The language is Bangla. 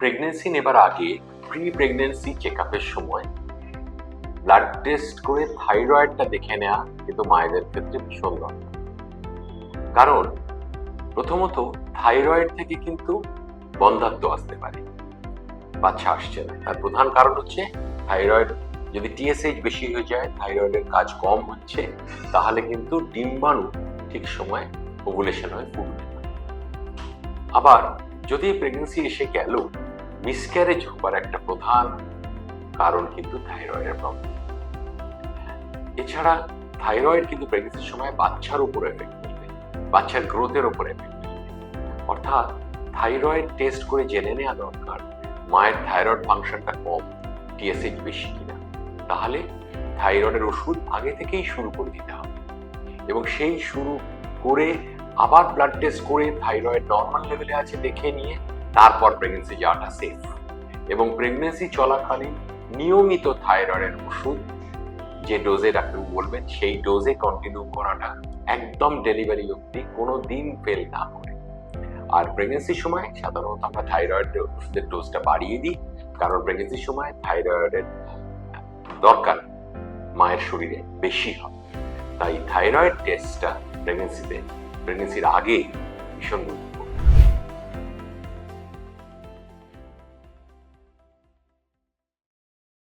প্রেগনেন্সি নেবার আগে প্রি প্রেগনেন্সি চেক আপের সময় ব্লাড টেস্ট করে থাইরয়েডটা দেখে নেওয়া কিন্তু মায়েদের ক্ষেত্রে ভীষণ দরকার। কারণ প্রথমত থাইরয়েড থেকে কিন্তু বন্ধাত্ব আসতে পারে। বাচ্চা আসছে না। তার প্রধান কারণ হচ্ছে থাইরয়েড যদি টিএসএইচ বেশি হয়ে যায় থাইরয়েডের কাজ কম হচ্ছে, তাহলে কিন্তু ডিম্বাণু ঠিক সময় ওভুলেশন হয় ফুটবে। আবার যদি প্রেগনেন্সি এসে গেল মিসক্যারেজ হবার একটা প্রধান কারণ কিন্তু থাইরয়েডের প্রবলেম এছাড়া থাইরয়েড কিন্তু প্রেগনেন্সির সময় বাচ্চার উপর এফেক্ট করবে, বাচ্চার গ্রোথের উপর এফেক্ট করবে। অর্থাৎ থাইরয়েড টেস্ট করে জেনে নেওয়া দরকার, মায়ের থাইরয়েড ফাংশনটা কম টিএসএইচ বেশি কিনা। তাহলে থাইরয়েডের ওষুধ আগে থেকেই শুরু করে দিতে হবে। এবং সেই শুরু করে আবার ব্লাড টেস্ট করে থাইরয়েড নর্মাল লেভেলে আছে দেখে নিয়ে তারপর প্রেগনেন্সি যাওয়াটা সেফ এবং প্রেগনেন্সি চলাকালীন নিয়মিত থাইরয়েডের ওষুধ, যে ডোজে ডাক্তার বলবেন, সেই ডোজে কন্টিনিউ করাটা একদম ডেলিভারি অবধি কোনো দিন ফেল না করে। আর প্রেগনেন্সির সময় সাধারণত আমরা থাইরয়েড ওষুধের ডোজটা বাড়িয়ে দিই, কারণ প্রেগনেন্সির সময় থাইরয়েডের দরকার মায়ের শরীরে বেশি হয়। তাই থাইরয়েড টেস্টটা প্রেগনেন্সিতে প্রেগনেন্সির আগে ভীষণ গুরুত্ব